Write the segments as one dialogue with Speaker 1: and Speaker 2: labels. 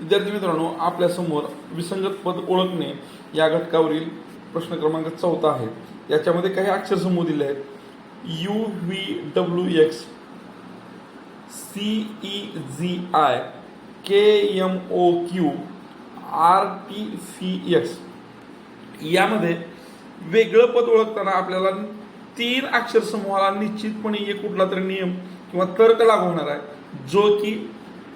Speaker 1: विद्यार्थी मित्रांनो आपल्यासमोर विसंगत पद ओळखणे या घटकावरील प्रश्न क्रमांक चौथा आहे. याच्यामध्ये काही अक्षर समूह दिले आहेत. U V W X C E G I K M O Q R T C X यामध्ये वेगळं पद ओळखताना आपल्याला तीन अक्षर समूहाला निश्चितपणे एक कुठला तरी नियम किंवा तर्क लागू होणार आहे. जो की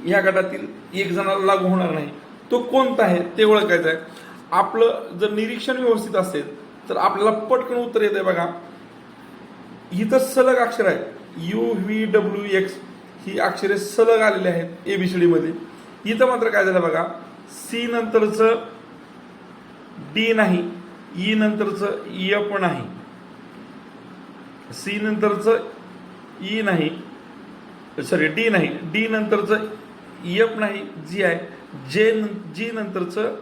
Speaker 1: ह्या गटातील एक जणाला लागू होणार नाही. तो कोणता आहे ते ओळखायचं आहे. आपलं जर निरीक्षण व्यवस्थित असेल तर आपल्याला पटकन उत्तर येत आहे बघा. इथं सलग अक्षर आहे. यू व्ही डब्ल्यू एक्स ही अक्षरे सलग आलेली आहेत ए बी सी डीमध्ये इथं मात्र काय झालं बघा. सी नंतरचं डी नाही. ई नंतरचं e एफ नाही. सी नंतरचं ई नाही. सॉरी डी नाही. डी नंतरचं एफ नाही जी आहे. जे जी नंतरचं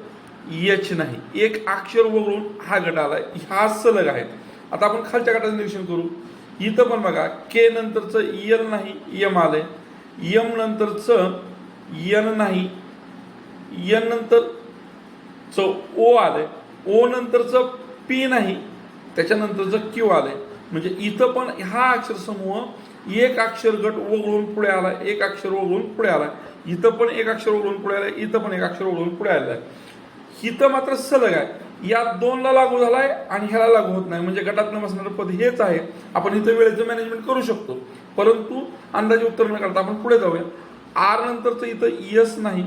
Speaker 1: यच नाही. एक अक्षर वगळून हा गट आला हा सलग आहे आता आपण खालच्या गटाचं निरीक्षण करू. इथं पण बघा के नंतरचं यल नाही यम आलंय. यम नंतरचं यन नाही. यन नंतर च ओ आलंय. ओ नंतरचं पी नाही. त्याच्यानंतरचं क्यू आलंय. म्हणजे इथं पण हा अक्षर समूह एक अक्षर गट वगळून पुढे आला एक अक्षर वगळून पुढे आला. इथं पण एक अक्षर वगळून पुढे आलाय इथं पण एक अक्षर वगळून पुढे आलं. आहे इथं मात्र सलग आहे. या दोनला लागू झालाय आणि ह्याला लागू होत नाही. म्हणजे गटात नसणारं पद हेच आहे. आपण इथं वेळेचं मॅनेजमेंट करू शकतो. परंतु अंदाजे उत्तर न करता आपण पुढे जाऊया. आर नंतरचं इथं यस नाही.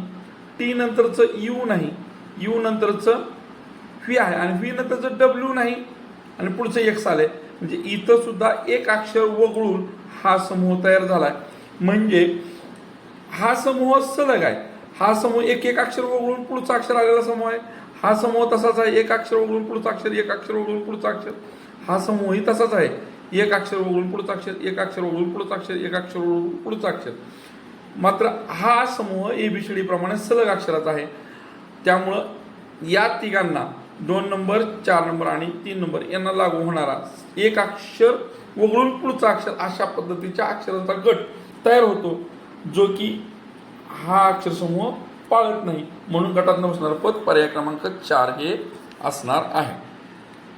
Speaker 1: टी नंतरचं यू नाही. यू नंतरचं व्ही आहे. आणि व्ही नंतरचं डब्ल्यू नाही. आणि पुढचं एक साल आहे. म्हणजे इथं सुद्धा एक अक्षर वगळून हा समूह तयार झालाय. म्हणजे हा समूह सलग आहे. हा समूह एक एक अक्षर वगळून पुढचा अक्षर आलेला समूह आहे. हा समूह तसाच आहे. एक अक्षर वगळून पुढचा अक्षर एक अक्षर वगळून पुढचा अक्षर. हा समूहही तसाच आहे. एक अक्षर वगळून पुढचा अक्षर एक अक्षर वगळून पुढचा अक्षर एक अक्षर वगळून पुढचा अक्षर. मात्र हा समूह एबीसीडी प्रमाणे सलग अक्षराचा आहे. त्यामुळं या तिघांना दोन नंबर चार नंबर आणि तीन नंबर यांना लागू होणारा एक अक्षर वगळून पुढचा अक्षर अशा पद्धतीच्या अक्षरांचा गट तयार होतो जो की हा अक्षर समूह पाळत नाही. म्हणून गटात बसणारं पद पर्याय क्रमांक चार हे असणार आहे.